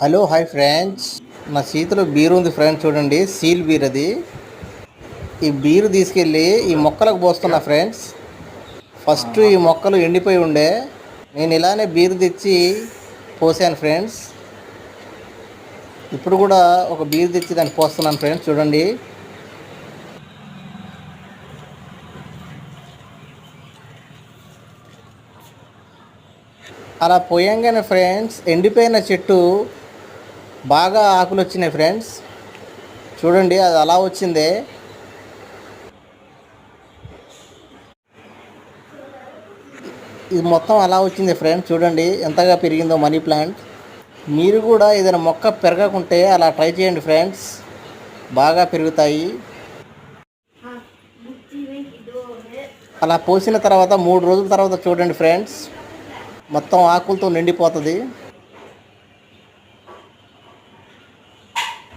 Hello hi friends. నా చేతిలో beer ఉంది ఫ్రెండ్స్ చూడండి. సీల్ బీర్ అది. ఈ బీరు తీసుకెళ్ళి ఈ మొక్కలకు పోస్తున్నా ఫ్రెండ్స్. ఫస్ట్ ఈ మొక్కలు ఎండిపోయి ఉండే. నేను ఇలానే బీరు తెచ్చి పోసాను ఫ్రెండ్స్. ఇప్పుడు కూడా ఒక బీరు తెచ్చి దాన్ని పోస్తున్నాను ఫ్రెండ్స్ చూడండి. అలా పోయంగానే ఫ్రెండ్స్ ఎండిపోయిన చెట్టు బాగా ఆకులు వచ్చినాయి ఫ్రెండ్స్. చూడండి అది అలా వచ్చిందే. ఇది మొత్తం అలా వచ్చింది ఫ్రెండ్స్ చూడండి ఎంతగా పెరిగిందో మనీ ప్లాంట్. మీరు కూడా ఏదైనా మొక్క పెరగకుంటే అలా ట్రై చేయండి ఫ్రెండ్స్. బాగా పెరుగుతాయి. అలా పోసిన తర్వాత మూడు రోజుల తర్వాత చూడండి ఫ్రెండ్స్ మొత్తం ఆకులతో నిండిపోతుంది.